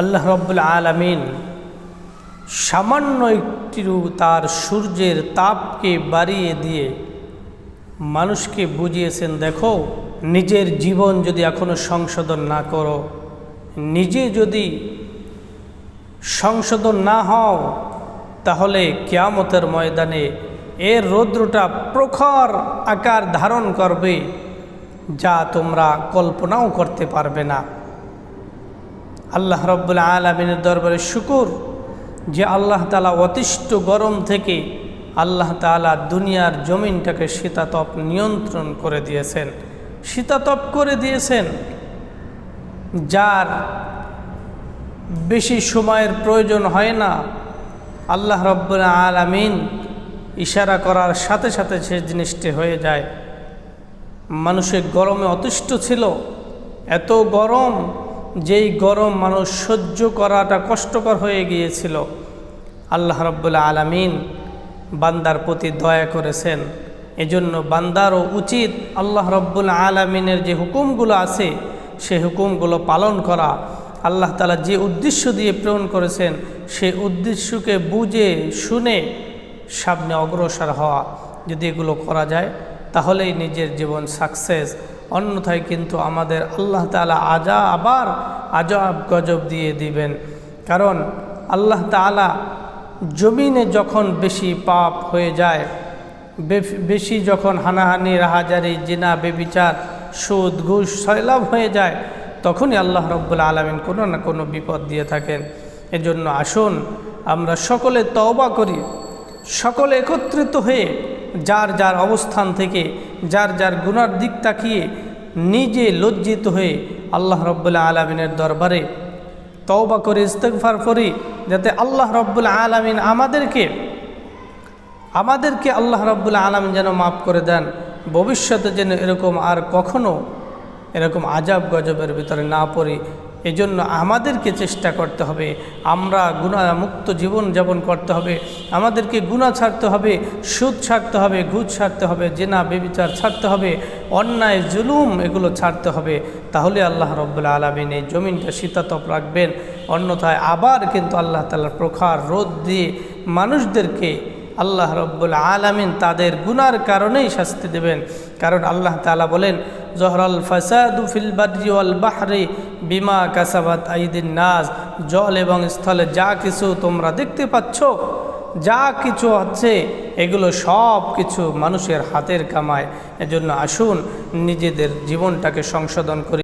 আল্লাহ রব্বুল আলমিন সামান্য একটু তার সূর্যের তাপকে বাড়িয়ে দিয়ে মানুষকে বুঝিয়েছেন, দেখো, নিজের জীবন যদি এখনও সংশোধন না করো, নিজে যদি সংশোধন না হও, তাহলে কেয়ামতের ময়দানে এর রৌদ্রটা প্রখর আকার ধারণ করবে, যা তোমরা কল্পনাও করতে পারবে না। আল্লাহ রব্বুল আলমিনের দরবারে শুকুর যে আল্লাহ তালা অতিষ্ঠ গরম থেকে আল্লাহ তালা দুনিয়ার জমিনটাকে শীতাতপ নিয়ন্ত্রণ করে দিয়েছেন। শীতাতপ করে দিয়েছেন। যার বেশি সময়ের প্রয়োজন হয় না। আল্লাহ রব্বুল আলামিন ইশারা করার সাথে সাথে সে জিনিসটি হয়ে যায়। মানুষের গরমে অতিষ্ঠ ছিল। এত গরম যেই গরম মানুষ সহ্য করাটা কষ্টকর হয়ে গিয়েছিল, আল্লাহ রব্বুল্লা আলামিন বান্দার প্রতি দয়া করেছেন। এজন্য বান্দারও উচিত আল্লাহ রব্বুল আলমিনের যে হুকুমগুলো আছে, সে হুকুমগুলো পালন করা। আল্লাহ তালা যে উদ্দেশ্য দিয়ে প্রেরণ করেছেন, সে উদ্দেশ্যকে বুঝে, শুনে সামনে অগ্রসর হওয়া। যদি এগুলো করা যায়, তাহলেই নিজের জীবন সাকসেস অন্যথায় কিন্তু আমাদের আল্লাহ তালা আজা আবার আজাব, গজব দিয়ে দিবেন। কারণ আল্লাহ তালা জমিনে যখন বেশি পাপ হয়ে যায়, বেশি যখন হানাহানি, রাহাজারি, জিনা, বেবিচার, সুদ, ঘুষ সয়লাভ হয়ে যায়, তখনই আল্লাহ রব্বুল আলমিন কোনো না কোনো বিপদ দিয়ে থাকেন। এজন্য আসুন আমরা সকলে তওবা করি, সকলে একত্রিত হয়ে যার যার অবস্থান থেকে, যার যার গুনার দিক তাকিয়ে নিজে লজ্জিত হয়ে আল্লাহ রব্বুল্লা আলমিনের দরবারে তওবা করে ইস্তেকফার করি, যাতে আল্লাহ রব্বুল আলমিন আমাদেরকে আমাদেরকে আল্লাহ রব্বুল্লা আলমিন যেন মাফ করে দেন। ভবিষ্যতে যেন এরকম আর কখনো এরকম আজাব গজবের ভিতরে না পড়ি। এজন্য আমাদেরকে চেষ্টা করতে হবে। আমরা গুণামুক্ত জীবন যাপন করতে হবে। আমাদেরকে গুণা ছাড়তে হবে, সুদ ছাড়তে হবে, ঘুষ ছাড়তে হবে, জেনা, বেবিচার ছাড়তে হবে, অন্যায়, জুলুম এগুলো ছাড়তে হবে। তাহলে আল্লাহ রব্বুল্লা আলমিন এই জমিনটা শীতাতপ রাখবেন। অন্যথায় আবার কিন্তু আল্লাহ তালার প্রখার রোদ দিয়ে মানুষদেরকে আল্লাহ রব্বুল আলমিন তাদের গুনার কারণেই শাস্তি দেবেন। কারণ আল্লাহ তালা বলেন, জহরাল ফাসাদু ফিল বাদরি বাহরি বিমা কাসাবাত আইদিন নাজ জল এবং স্থলে যা কিছু তোমরা দেখতে পাচ্ছ, যা কিছু হচ্ছে এগুলো সব কিছু মানুষের হাতের কামায়। এজন্য আসুন, নিজেদের জীবনটাকে সংশোধন করি।